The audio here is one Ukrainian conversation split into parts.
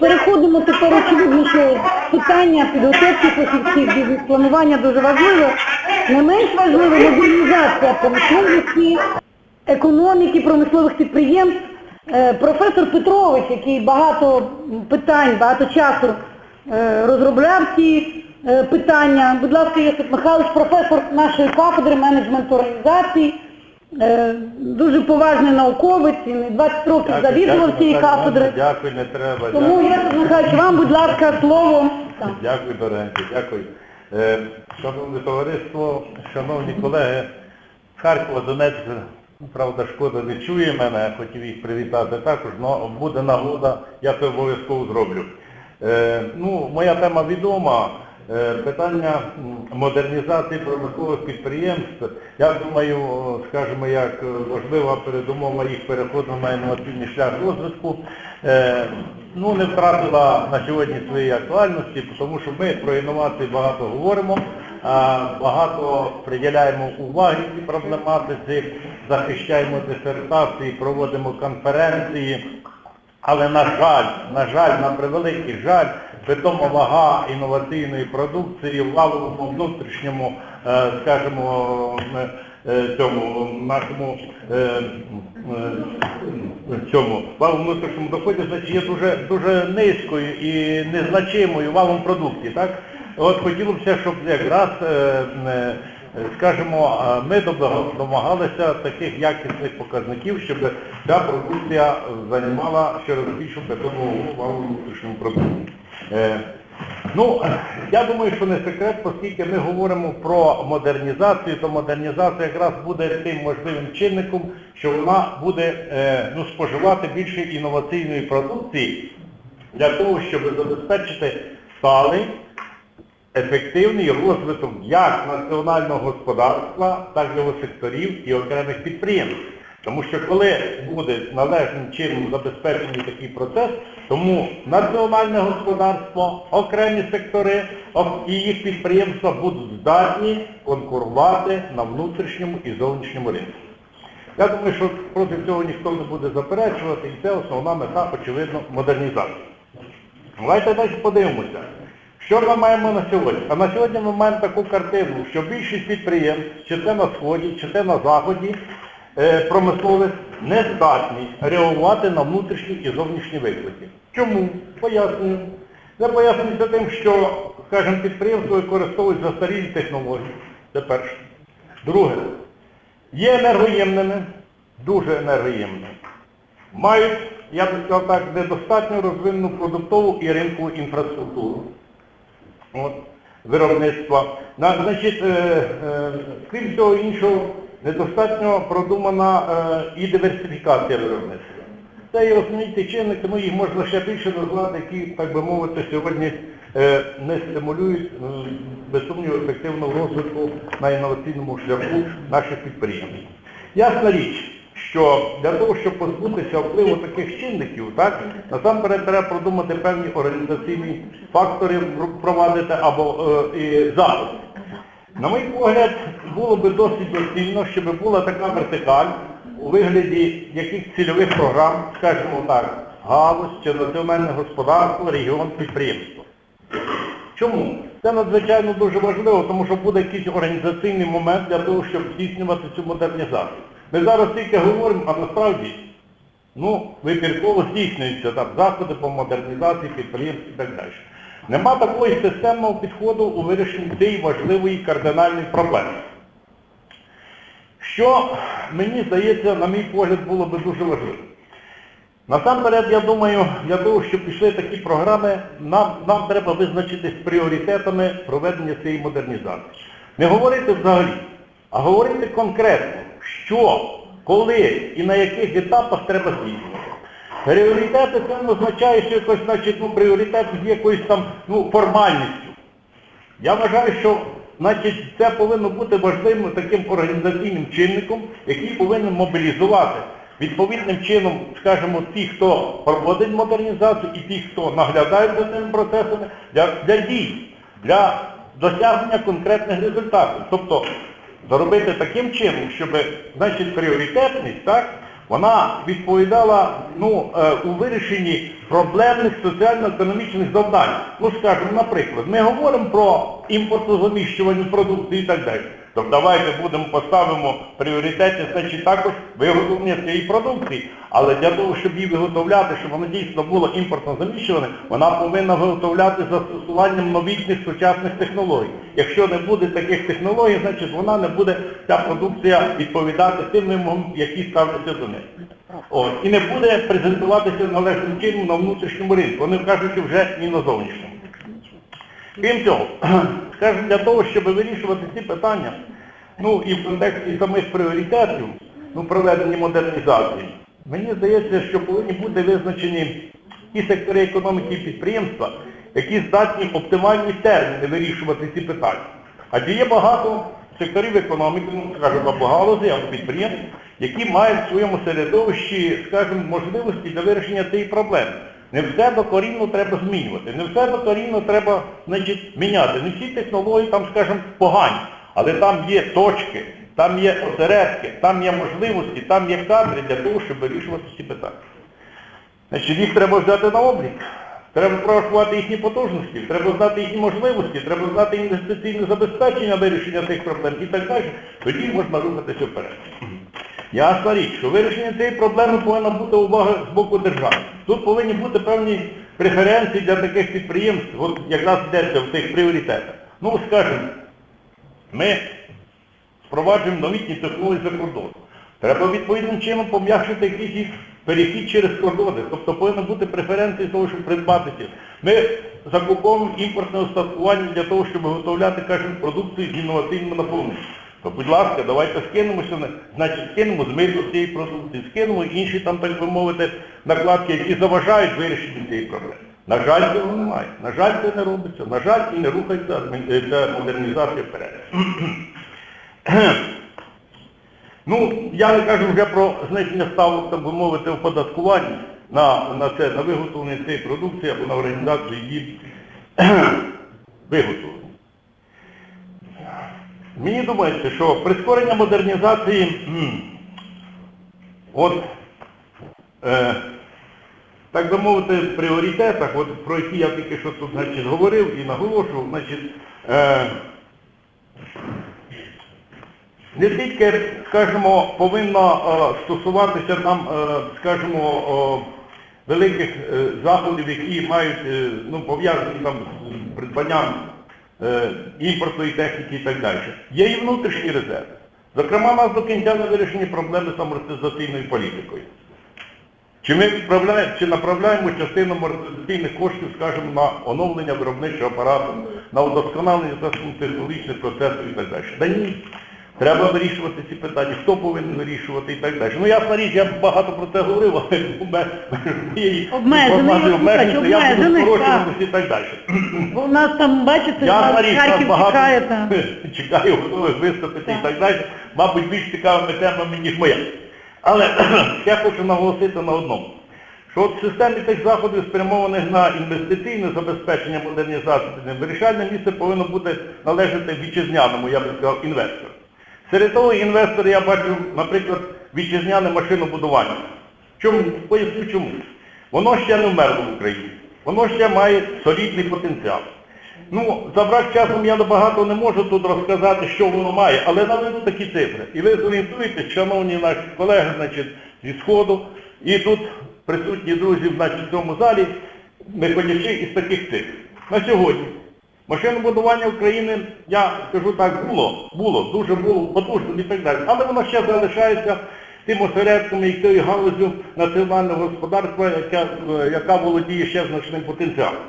Переходимо тепер очевидно, що питання підготовки фахівців бізнес-планування дуже важливе. Не менш важливо модернізація промисловості, економіки, промислових підприємств. Е, Професор Петрович, який багато питань, багато часу е, розробляв ці е, питання. Будь ласка, Йосип Михайлович, професор нашої кафедри менеджменту організацій, е, дуже поважний науковець, він і 20 років завідував цієї кафедри. Дякую, не треба. Тому, дякую. Йосип Михайлович, вам, будь ласка, слово. Так. Дякую, дорогенькі, дякую. Е, Шановне товариство, шановні колеги, з Харкова, Донецьк, правда, шкода не чує мене, я хотів їх привітати також, але буде нагода, я це обов'язково зроблю. Е, ну, моя тема відома. Е, Питання модернізації промислових підприємств, я думаю, скажімо, як важлива передумова їх переходу на інноваційний шлях розвитку, е, ну, не втратила на сьогодні своєї актуальності, тому що ми про інновації багато говоримо, багато приділяємо уваги цій проблематиці, захищаємо дисертації, проводимо конференції. Але на жаль, на жаль, на превеликий жаль, питома вага інноваційної продукції в валовому внутрішньому, е, скажімо, е, е, цьому нашому цьому валовому внутрішньому доході, значить, є дуже, дуже низькою і незначимою валом продукції. Так? От хотілося, щоб якраз скажімо, ми домагалися таких якісних показників, щоб ця продукція займала ще більшу питому увагу внутрішньому продукті. Е, Ну, я думаю, що не секрет, оскільки ми говоримо про модернізацію, то модернізація якраз буде тим можливим чинником, що вона буде е, ну, споживати більше інноваційної продукції для того, щоб забезпечити сталий ефективний розвиток як національного господарства, так і його секторів і окремих підприємств. Тому що коли буде належним чином забезпечений такий процес, тому національне господарство, окремі сектори і їх підприємства будуть здатні конкурувати на внутрішньому і зовнішньому ринку. Я думаю, що проти цього ніхто не буде заперечувати, і це основна мета, очевидно, модернізації. Давайте далі подивимося. Що ми маємо на сьогодні? А на сьогодні ми маємо таку картину, що більшість підприємств, чи це на Сході, чи це на Заході, е, промислових, не здатні реагувати на внутрішні і зовнішні виклики. Чому? Пояснюю. Це пояснюється тим, що, скажімо, підприємства використовують застарілі технології. Це перше. Друге. Є енергоємними, дуже енергоємними мають, я би сказав так, недостатньо розвинену продуктову і ринкову інфраструктуру От, виробництва. На, значить, е, е, крім всього іншого, недостатньо продумана е, і диверсифікація виробництва. Це основні ті чинники, ну їх можна ще більше назвати, які, так би мовити, сьогодні е, не стимулюють, е, без сумніву, ефективного розвитку на інноваційному шляху наших підприємств. Ясна річ, що для того, щоб позбутися впливу таких чинників, так, насамперед треба продумати певні організаційні фактори, впровадити або е, і. На мій погляд, було би досить доцільно, щоб була така вертикаль у вигляді яких цільових програм, скажімо так, галузь чи національне господарство, регіон, підприємство. Чому? Це надзвичайно дуже важливо, тому що буде якийсь організаційний момент для того, щоб здійснювати цю модернізацію. Ми зараз тільки говоримо, а насправді, ну, вибірково здійснюються там заходи по модернізації підприємств і так далі. Нема такої системного підходу у вирішенні цієї важливої кардинальної проблеми. Що, мені здається, на мій погляд, було би дуже важливо. Насамперед, я думаю, для того, щоб пішли такі програми, нам, нам треба визначитись пріоритетами проведення цієї модернізації. Не говорити взагалі, а говорити конкретно, що, коли і на яких етапах треба здійснювати. Пріоритети це не означає, що якось, значить, ну, пріоритет з якоюсь там ну, формальністю. Я вважаю, що значить, це повинно бути важливим таким організаційним чинником, який повинен мобілізувати відповідним чином, скажімо, ті, хто проводить модернізацію, і ті, хто наглядають за цими процесами, для, для дій, для досягнення конкретних результатів. Тобто зробити таким чином, щоб значить, пріоритетність так, вона відповідала ну, е, у вирішенні проблемних соціально-економічних завдань. Ну, скажімо, наприклад, ми говоримо про імпортозаміщування продукції і так далі. То давайте будемо поставимо пріоритети, значить також виготовлення цієї продукції. Але для того, щоб її виготовляти, щоб вона дійсно була імпортно заміщена, вона повинна виготовляти застосуванням новітніх сучасних технологій. Якщо не буде таких технологій, значить вона не буде, ця продукція відповідати тим вимогам, які ставляться до неї. От. І не буде презентуватися належним чином на внутрішньому ринку, вони кажуть вже і на зовнішньому. Крім цього, скажімо, для того, щоб вирішувати ці питання, ну і в контексті самих пріоритетів, ну, проведення модернізації, мені здається, що повинні бути визначені ті сектори економіки і підприємства, які здатні оптимальні терміни вирішувати ці питання. Адже є багато секторів економіки, ну, скажімо, або галузі, або підприємств, які мають в своєму середовищі, скажімо, можливості для вирішення цієї проблеми. Не все докорінно треба змінювати, не все докорінно треба значить, міняти. Не всі технології там, скажімо, погані, але там є точки, там є осередки, там є можливості, там є кадри для того, щоб вирішувати ці питання. Значить, їх треба взяти на облік. Треба прорахувати їхні потужності, треба знати їхні можливості, треба знати інвестиційне забезпечення вирішення цих проблем і так далі. Тоді можна рухатися вперед. Ясна річ, що вирішення цієї проблеми повинна бути увага з боку держави. Тут повинні бути певні преференції для таких підприємств, якраз йдеться в цих пріоритетах. Ну, скажімо, ми впроваджуємо новітні технології за кордоном. Треба відповідним чином пом'якшити якийсь їх перехід через кордони. Тобто повинна бути преференції того, щоб придбати ці. Ми закуповуємо імпортне устаткування для того, щоб виготовляти, кажемо, продукцію з інноваційним наповненням. То, будь ласка, давайте скинемося, значить, скинемо з миту цієї продукції, скинемо інші там, так би мовити, накладки, які заважають вирішенню цієї проблеми. На жаль, цього немає. На жаль, це не робиться. На жаль, і не рухається е, ця модернізація вперед. Ну, я не кажу вже про знищення ставок, так би мовити, оподаткуванні на, на це, на виготовлення цієї продукції або на організацію її виготовлення. Мені думається, що прискорення модернізації, от, е, так би мовити, в пріоритетах, от, про які я тільки що тут значить, говорив і наголошував, значить, е, не тільки, скажімо, повинно е, стосуватися там, е, скажімо, о, великих е, заходів, які мають, е, ну, пов'язані там з придбанням е, імпортної техніки і так далі. Є і внутрішні резерви. Зокрема, у нас до кінця не вирішені проблеми з амортизаційною політикою. Чи ми відправляємо, чи направляємо частину амортизаційних коштів, скажімо, на оновлення виробничого апарату, на удосконалення технологічних процесів і так далі. Да ні. Треба вирішувати ці питання, хто повинен вирішувати і так далі. Ну ясна річ, я багато про це говорив, але моєї інформації обмеженості, слухаю, я буду скорочуватися і так далі. У нас там, бачите, Ясна річ, нас багато чекає чекаю, готових виступити і Так. так далі. Мабуть, більш цікавими темами, ніж моя. Але я хочу наголосити на одному. Що от в системі тих заходів, спрямованих на інвестиційне забезпечення модернізації, вирішальне місце повинно бути належати вітчизняному, я би сказав, інвестору. Серед того інвестора я бачу, наприклад, вітчизняне машинобудування. Чому? Поясню чому. Воно ще не вмерло в Україні. Воно ще має солідний потенціал. Ну, за брак часом я багато не можу тут розказати, що воно має, але наведу такі цифри. І ви зорієнтуєтесь, шановні наші колеги, значить, зі Сходу, і тут присутні друзі значить, в цьому залі, виходячи із таких цифр. На сьогодні машинобудування України, я скажу так, було, було, дуже було потужним і так далі. Але воно ще залишається тим осередком і тою галузю національного господарства, яка, е, яка володіє ще значним потенціалом.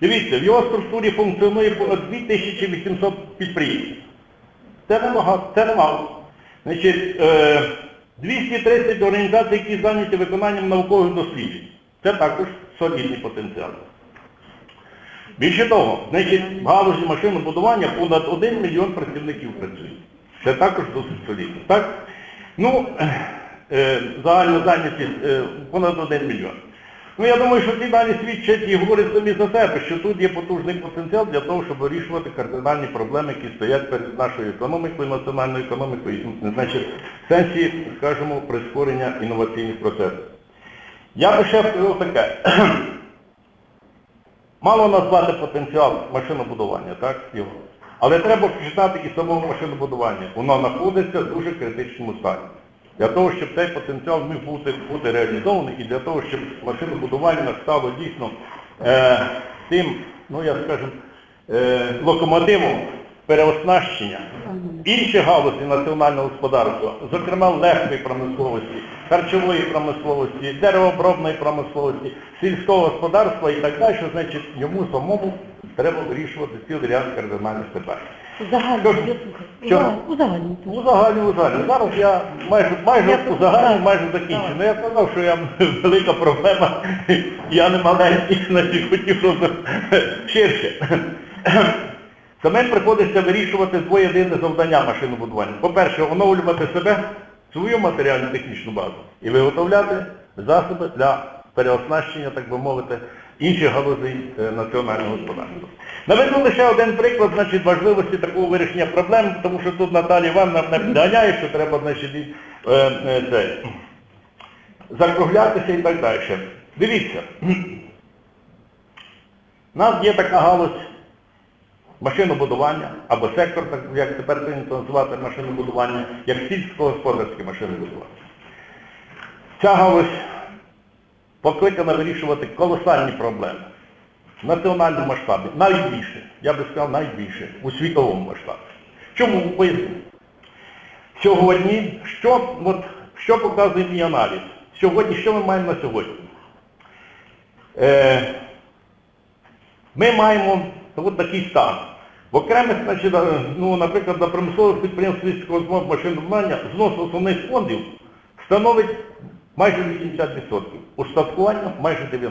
Дивіться, в його структурі функціонує понад 2800 підприємств. Це немало. Це немало. Значить, е, 230 організацій, які зайняті виконанням наукових досліджень. Це також солідний потенціал. Більше того, значить, в галузі машинобудування понад 1 мільйон працівників працює. Це також досить солідно. Так? Ну, е, загальна зайнятість е, понад 1 мільйон. Ну я думаю, що ці дані свідчать і говорять самі за себе, що тут є потужний потенціал для того, щоб вирішувати кардинальні проблеми, які стоять перед нашою економікою, національною економікою, і, значить, в сенсі, скажімо, прискорення інноваційних процесів. Я би ще сказав таке. Мало назвати потенціал машинобудування, так, його. Але треба почитати і самого машинобудування. Воно знаходиться в дуже критичному стані. Для того, щоб цей потенціал міг бути, бути реалізований і для того, щоб машинобудування стало дійсно е, тим, ну я скажем, е, локомотивом переоснащення інших галузей національного господарства, зокрема легкої промисловості, харчової промисловості, деревообробної промисловості, сільського господарства і так далі, що значить йому самому треба вирішувати цілий ряд кардинальних питань. Загальні, Що? узагальні. Узагальню. Зараз я майже, майже узагальню, майже закінчу. Ну я казав, що я велика проблема, я не маленький, значить хотів просто ширше. Самим приходиться вирішувати двоє єдине завдання машинобудування. По-перше, оновлювати себе, свою матеріальну технічну базу і виготовляти засоби для переоснащення, так би мовити, інших галузей е, національного господарства. Наведу лише один приклад значить, важливості такого вирішення проблем, тому що тут Наталія Івановна мене підганяє, що треба значить, е, е, це, закруглятися і так далі. Дивіться, у нас є така галузь машинобудування, або сектор, так як тепер прийнято називати машинобудування, як сільськогосподарське машинобудування. Ця галузь покликана вирішувати колосальні проблеми в національному масштабі, навіть більше, я би сказав, навіть більше, у світовому масштабі. Чому? Поясню. Сьогодні, що, от, що показує мій аналіз? Сьогодні, що ми маємо на сьогодні? Е, ми маємо от такий стан. В окремих, значить, е, ну, наприклад, на промислових підприємствах сільського машинобудування знос основних фондів становить майже 80%, устаткування майже 90%.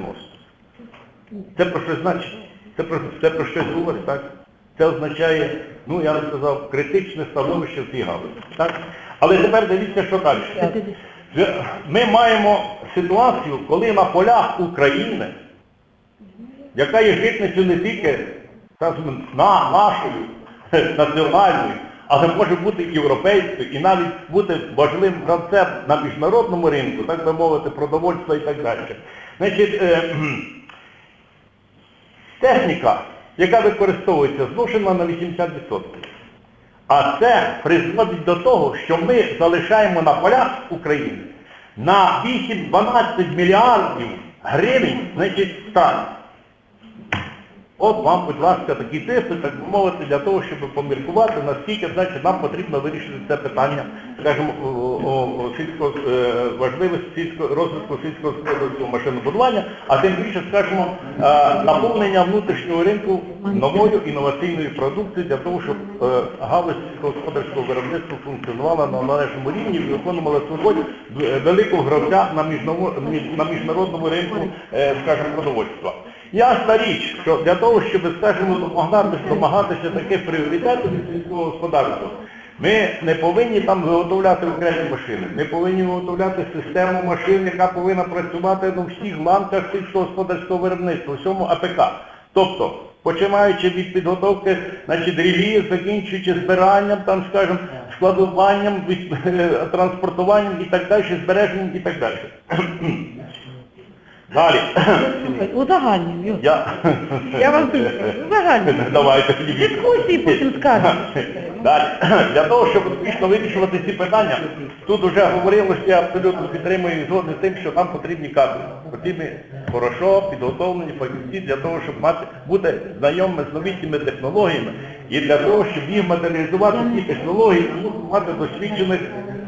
Це про що значить? Це про, це про щось говорить, так? Це означає, ну я би сказав, критичне становище в цій галузі. Так? Але тепер дивіться, що далі. Ми маємо ситуацію, коли на полях України, яка є житницею не тільки нашою національною, але може бути європейською, і навіть бути важливим гравцем на міжнародному ринку, так би мовити, продовольства і так далі. Значить, е, техніка, яка використовується, зношена на 80%. А це призводить до того, що ми залишаємо на полях України на 8-12 мільярдів гривень, значить, сталь. От вам, будь ласка, такі тести, так би мовити, для того, щоб поміркувати, наскільки, значить, нам потрібно вирішити це питання, скажімо, о, о, о, сільського, е, важливості сільського, розвитку сільськогосподарського машинобудування, а тим більше, скажімо, е, наповнення внутрішнього ринку новою інноваційною продукцією для того, щоб е, галузь сільськогосподарського виробництва функціонувала на належному рівні і виконувала е, великого гравця на, міжнародному ринку, скажімо, продовольства. Ясна річ, що для того, щоб, скажімо, домагатися, домагатися таких пріоритетів від сільського господарства, ми не повинні там виготовляти окремі машини. Ми повинні виготовляти систему машин, яка повинна працювати на всіх ланках сільськогосподарського виробництва, всьому АПК. Тобто, починаючи від підготовки, значить, реліз, закінчуючи збиранням, там, скажімо, складуванням, від, е, транспортуванням і так далі, збереженням і так далі. Далі. Узагальні, Йосип. Я... Я вас дуже узагальні. Давайте. Дискусії потім скажемо. Далі. Для того, щоб успішно вирішувати ці питання, тут вже говорилося, я абсолютно підтримую і з тим, що нам потрібні кадри. Потрібні хорошо підготовлені фахівці для того, щоб мати, бути знайомими з новітніми технологіями і для того, щоб їх матеріалізувати ці технології, мусимо мати досвідчених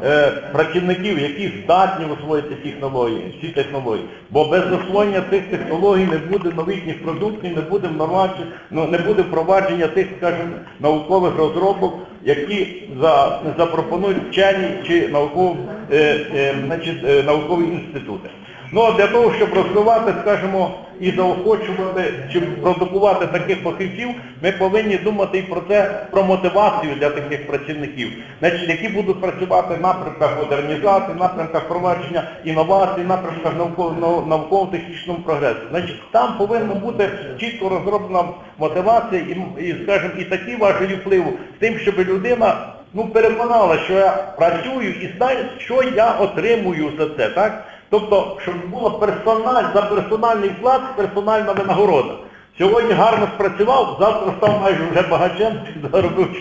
е, працівників, які здатні освоїти ці технології, ці технології. Бо без освоєння цих технологій не буде новітніх продуктів, не буде впровадження, ну, не буде впровадження тих, скажімо, наукових розробок, які за, запропонують вчені чи наукові, е, е, значить, е, наукові інститути. Ну а для того, щоб розвивати, скажімо, і заохочувати, чи продукувати таких фахівців, ми повинні думати і про це, про мотивацію для таких працівників, значить, які будуть працювати в напрямках модернізації, напрямках впровадження інновацій, напрямках науково- нау- науково-технічного прогресу. Значить, там повинна бути чітко розроблена мотивація і, і скажімо, і такі важелі впливу з тим, щоб людина ну, переконала, що я працюю і знаю, що я отримую за це, так? Тобто, щоб була персональ, за персональний вклад персональна винагорода. Сьогодні гарно спрацював, завтра став майже вже багачем, заробив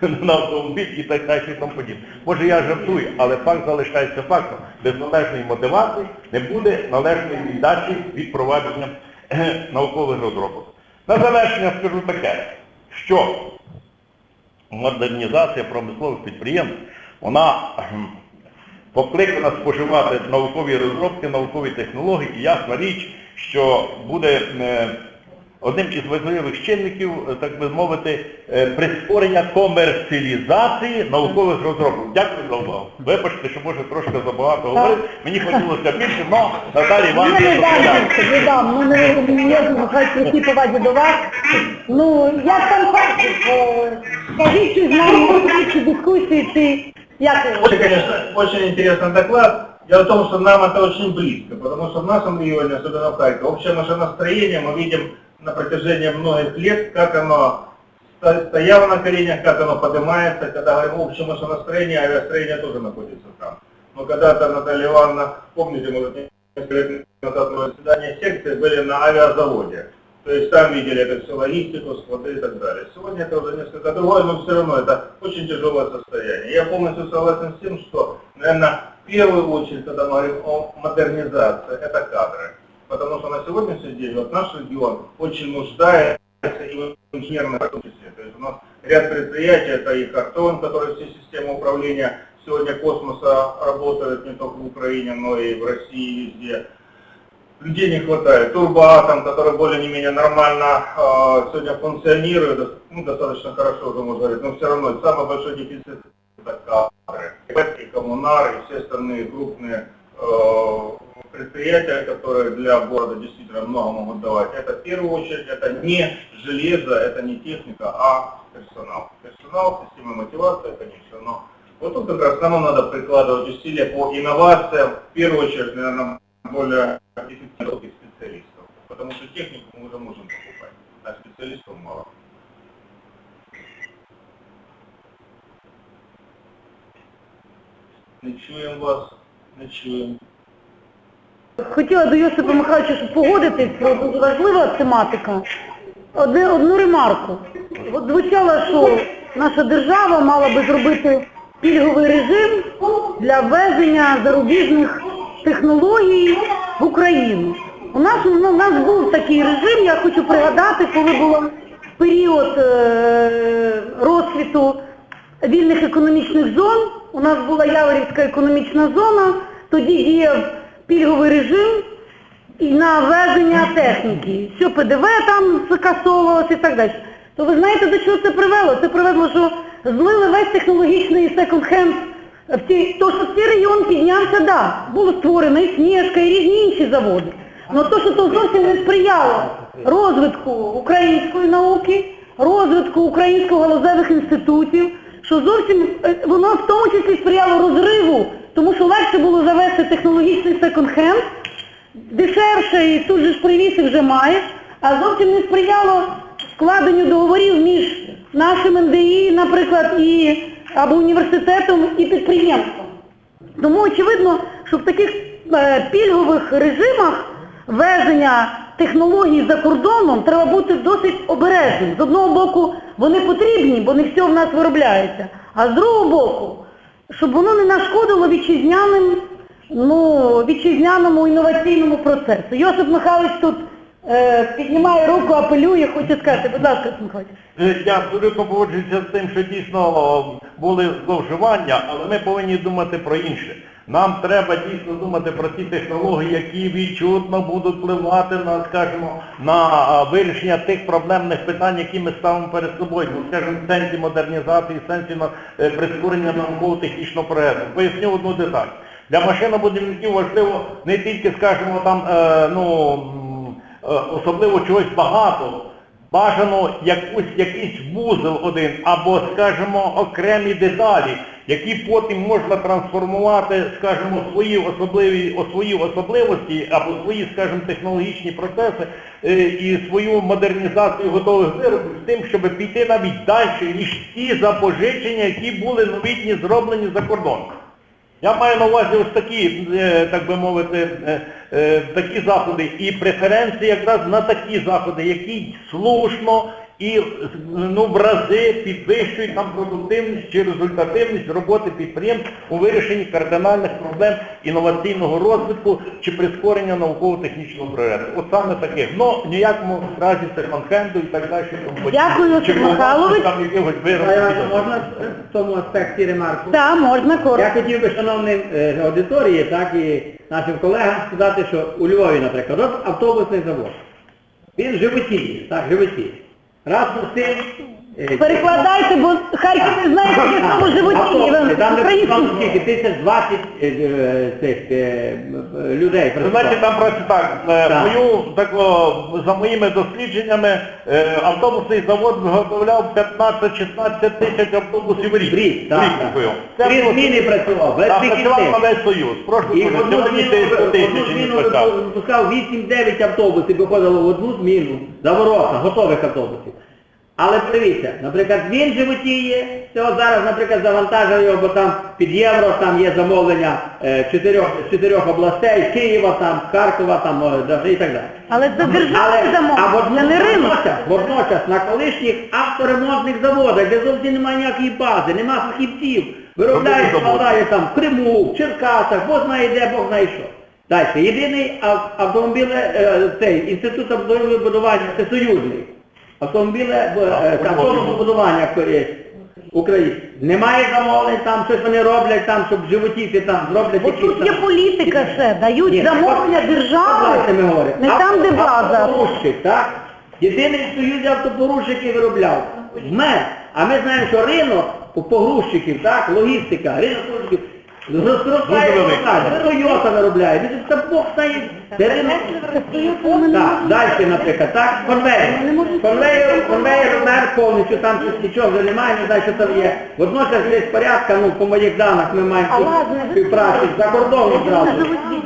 на автомобіль і так далі і тому подібне. Може я жартую, але факт залишається фактом. Без належної мотивації не буде належної віддачі від провадження е, наукових розробок. На завершення скажу таке, що модернізація промислових підприємств, вона покликана споживати наукові розробки, наукові технології, і ясна річ, що буде е, одним із важливих чинників, е, так би мовити, е, прискорення комерціалізації наукових розробок. Дякую за увагу. Вибачте, що може трошки забагато говорити. Мені хотілося більше, але Наталі Я Івановна не дам, дам. Ну, не, при до вас. Ну, як там фактів, скажіть, з нами дискусії, ви? Очень, конечно, очень интересный доклад. Дело в том, что нам это очень близко, потому что в нашем регионе, особенно в Харькове, общее наше настроение мы видим на протяжении многих лет, как оно сто- стояло на коленях, как оно поднимается. Когда говорим общее наше настроение, авиастроение тоже находится там. Но когда-то Наталья Ивановна, помните, мы несколько лет назад на заседании секции были на авиазаводе. То есть там видели это все логистику, склады и так далее. Сегодня это уже несколько другое, но все равно это очень тяжелое состояние. Я полностью согласен с тем, что, наверное, в первую очередь, когда мы говорим о модернизации, это кадры. Потому что на сегодняшний день вот наш регион очень нуждается и в том числе. То есть у нас ряд предприятий, это и картон, который все системы управления сегодня космоса работают не только в Украине, но и в России везде. Людей не хватает. Турбоатом, который более не менее нормально э, сегодня функционирует, ну, достаточно хорошо уже можно говорить, но все равно самый большой дефицит это кадры. И коммунары, и все остальные крупные э, предприятия, которые для города действительно много могут давать. Это в первую очередь, это не железо, это не техника, а персонал. Персонал, система мотивации, конечно, но вот тут как раз нам надо прикладывать усилия по инновациям, в первую очередь, наверное, более эффективных специалистов. Потому что технику мы уже можем покупать, а специалистов мало. Не чуем вас, не чуем. Хотіла до Йосипа Михайловича, щоб погодитись про дуже важлива тематика. Одне, одну ремарку. От звучало, що наша держава мала би зробити пільговий режим для ввезення зарубіжних технологій в Україну. У нас, ну, у нас був такий режим, я хочу пригадати, коли було період е, розквіту вільних економічних зон, у нас була Яворівська економічна зона, тоді діяв пільговий режим і на ввезення техніки. Що ПДВ там скасовувалося і так далі. То ви знаєте, до чого це привело? Це привело, що злили весь технологічний секонд-хенд в ці, то, що цей регіон піднявся, да, було створено і Снежка, і різні інші заводи. Але то, що то зовсім не сприяло розвитку української науки, розвитку українських галузевих інститутів, що зовсім е, воно в тому числі сприяло розриву, тому що легше було завести технологічний секонд-хенд, дешевше і тут же ж привіз і вже маєш, а зовсім не сприяло складенню договорів між нашим НДІ, наприклад, і або університетом і підприємством. Тому очевидно, що в таких е, пільгових режимах везення технологій за кордоном треба бути досить обережним. З одного боку, вони потрібні, бо не все в нас виробляється. А з другого боку, щоб воно не нашкодило вітчизняним, ну, вітчизняному інноваційному процесу. Йосип Михайлович тут е, піднімає руку, апелює, хоче сказати, будь ласка, Йосип Е, Я абсолютно погоджуюся з тим, що дійсно були зловживання, але ми повинні думати про інше. Нам треба дійсно думати про ті технології, які відчутно будуть впливати на, скажімо, на вирішення тих проблемних питань, які ми ставимо перед собою, ну, скажімо, в сенсі модернізації, в сенсі на- е, прискорення науково-технічного прогресу. Поясню одну деталь. Для машинобудівників важливо не тільки, скажімо, там, е, ну, особливо чогось багато, бажано якусь, якийсь вузол один, або, скажімо, окремі деталі, які потім можна трансформувати, скажімо, свої особливі, свої особливості, або свої, скажімо, технологічні процеси е, і свою модернізацію готових виробів з тим, щоб піти навіть далі, ніж ті запожичення, які були новітні зроблені за кордоном. Я маю на увазі ось такі, е, так би мовити, е, е, такі заходи. І преференції якраз на такі заходи, які слушно і ну, в рази підвищують там продуктивність чи результативність роботи підприємств у вирішенні кардинальних проблем інноваційного розвитку чи прискорення науково-технічного прогресу. От саме таких. Ну, ніякому разі секонд-хенду і так далі. Дякую, Чи Михайлович. там якихось А. Можна в цьому аспекті ремарку? Так, можна Я хотів би, шановним е, аудиторії, так і нашим колегам сказати, що у Львові, наприклад, автобусний завод. Він животіє, так, животіє. Para você. Перекладайте, бо Харків не знає, що в цьому животі. Там Українську. скільки, тисяч двадцять е, е, цих е, людей знаєте, там просто так, е, Так. мою, так, о, за моїми дослідженнями, е, автобусний завод виготовляв 15-16 тисяч автобусів в рік. В рік, так. Три було- зміни працював, без Так, працював на весь Союз. Прошу, І в одну зміну, 100 в одну тисяч зміну випускав. випускав 8-9 автобусів, виходило в одну зміну за ворота, готових автобусів. Але подивіться, наприклад, він животіє, це от зараз, наприклад, завантажив його, бо там під євро там є замовлення е, чотирьох, з чотирьох областей, Києва, там, Харкова там, е, і так далі. Але це а замовлення, не ринок. водночас, водночас на колишніх авторемонтних заводах, де зовсім немає ніякої бази, немає фахівців, виробляють, Робили там в Криму, в Черкасах, Бог знає де, Бог знає що. Далі, єдиний ав- автомобіле, е, цей інститут автомобілебудування, це союзний. Автомобіле е, автомобілебудування е, України. Немає замовлень, там щось вони роблять, там, щоб животіти там, зроблять якісь тут є політика ще, дають Ні, замовлення держави, ми не там, де база. Так? Єдиний в Союзі автопорушників виробляв. Вмер. А ми знаємо, що ринок по- погрузчиків, так, логістика, ринок погрузчиків розростає, Дуже. Тойота виробляє. Це Бог. Так, далі, наприклад, так, конвейер. Конвейер, конвейер вмер повністю, там щось нічого вже немає, не знаю, що там є. Водночас десь порядка, ну, по моїх даних ми маємо тут співпрацю за кордоном зразу.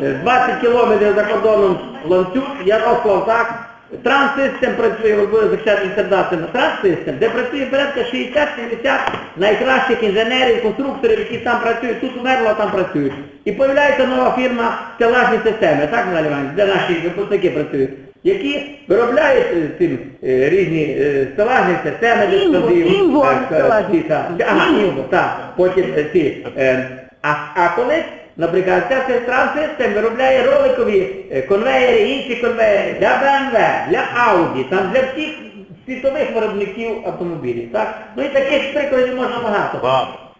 Е, 20 кілометрів за кордоном ланцюг, я Ярослав, так. Транссистем працює, ви захищати інтернати на транссистем, де працює порядка 60-70 найкращих інженерів, конструкторів, які там працюють, тут умерло, а там працюють. І появляється нова фірма стелажні системи, так, Наталі Іванівна, де наші випускники працюють, які виробляють е, цим, е, різні е, стелажні системи так. Потім ці. а колись, наприклад, ця сестра систем виробляє роликові е, конвеєри, інші конвеєри для BMW, для Audi, там для всіх світових виробників автомобілів. Так? Ну і таких прикладів можна багато.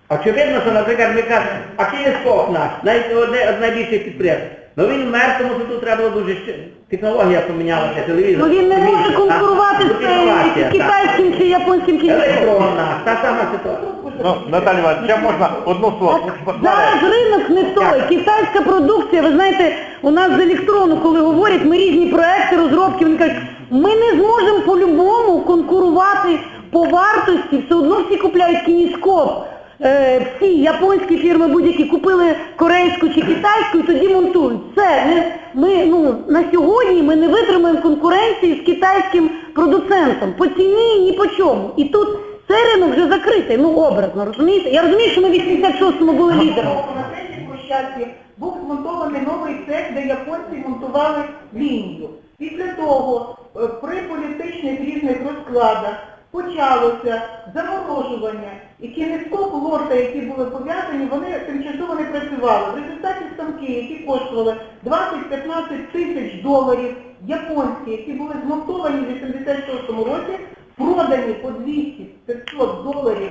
Очевидно, що, наприклад, ми кажемо, а кінескоп наш, най- одне з найбільших підприємств. Ну він вмер, тому що тут треба було дуже ще... Технологія помінялася, телевізор. Ну він не може конкурувати з китайським чи японським кінцем. Електронна, та сама ситуація. Ну, Наталя Івановна, ще можна одну слово. Зараз ринок не той. Китайська продукція, ви знаєте, у нас з електрону, коли говорять, ми різні проекти, розробки, вони кажуть, ми не зможемо по-любому конкурувати по вартості, все одно всі купляють кініскоп. Е, всі японські фірми будь-які купили корейську чи китайську і тоді монтують. Все, ми, ми ну, на сьогодні ми не витримаємо конкуренції з китайським продуцентом. По ціні ні по чому. І тут цей ринок вже закритий, ну образно, розумієте? Я розумію, що ми в 86-му були лідером. На третій площадці був змонтований новий цех, де японці монтували лінію. Після того, е, при політичних різних розкладах, почалося заморожування. І кінескоп лорта, які були пов'язані, вони тимчасово не працювали. В результаті станки, які коштували 20-15 тисяч доларів, японські, які були змонтовані в 86-му році, продані по 200-500 доларів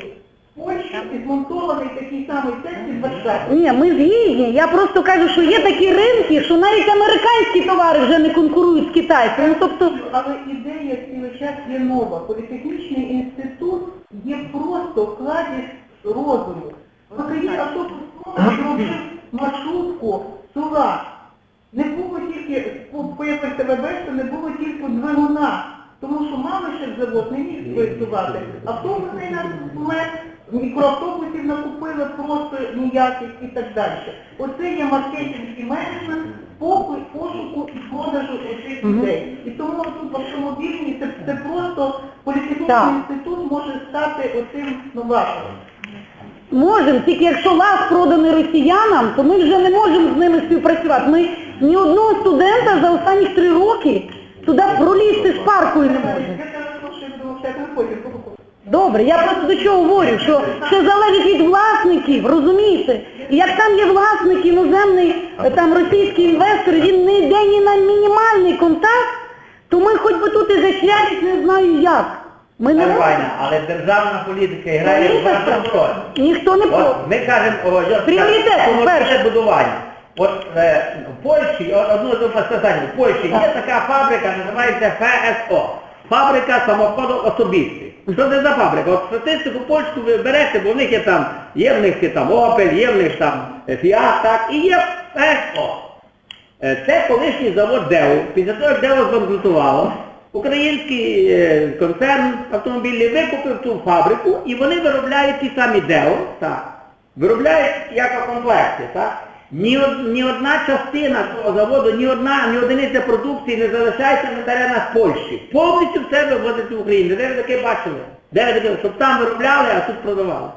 в Польщі і змонтований такий самий цех під Варшавою. Ні, ми згідні. Я просто кажу, що є такі ринки, що навіть американські товари вже не конкурують з китайськими. Ну, тобто, Але ідея час є нова. Політехнічний інститут є просто вкладі розуму. Водій автобус зробив маршрутку сула. Не було тільки, по пояснити ВБ, не було тільки двигуна. Тому що Малишев завод не міг працювати. Автобусний намет, мікроавтобусів накупили просто ніяких і так далі. Оце є маркетинг і менеджмент попи, пошуку і продажу оцих людей. І тому тут автомобільні це, це просто політехнічний Так. інститут може стати оцим новатором. Можемо, тільки якщо лас проданий росіянам, то ми вже не можемо з ними співпрацювати. Ми ні одного студента за останні три роки туди пролізти з можемо. Що я не хочу. Добре, я просто до чого говорю, що це залежить від власників, розумієте? І як там є власник іноземний, там російський інвестор, він не йде ні на мінімальний контакт, то ми хоч би тут і зачвятись не знаю як. Ми не Нормально, але державна політика грає в Політика? Ніхто не От проти. ми кажемо, о, я- Пріоритет, перше. це будування. От е, в Польщі, от, одну з сказання, в Польщі є така фабрика, називається ФСО. Фабрика самоходу особистих. Що це за фабрика? От статистику польську ви берете, бо в них є там, є в них там Opel, є в них там е, Fiat, так, і є ФСО. Е, Це колишній завод ДЕУ. Після того, як ДЕУ збанкрутувало, український концерн автомобільний викупив ту фабрику і вони виробляють ті самі ДЕУ, так, виробляють як комплекти, так. Ні, ні одна частина цього заводу, ні одна, ні одиниця продукції не залишається на теренах Польщі. Повністю все вивозиться в Україну. Де ви таке бачили? Де ви таке, щоб там виробляли, а тут продавали.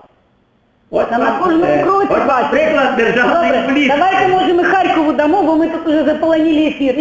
Та на вам, кожному е, кроці вам бачите. приклад державної Добре, політики. давайте може ми Харкову дамо, бо ми тут уже заполоніли ефір.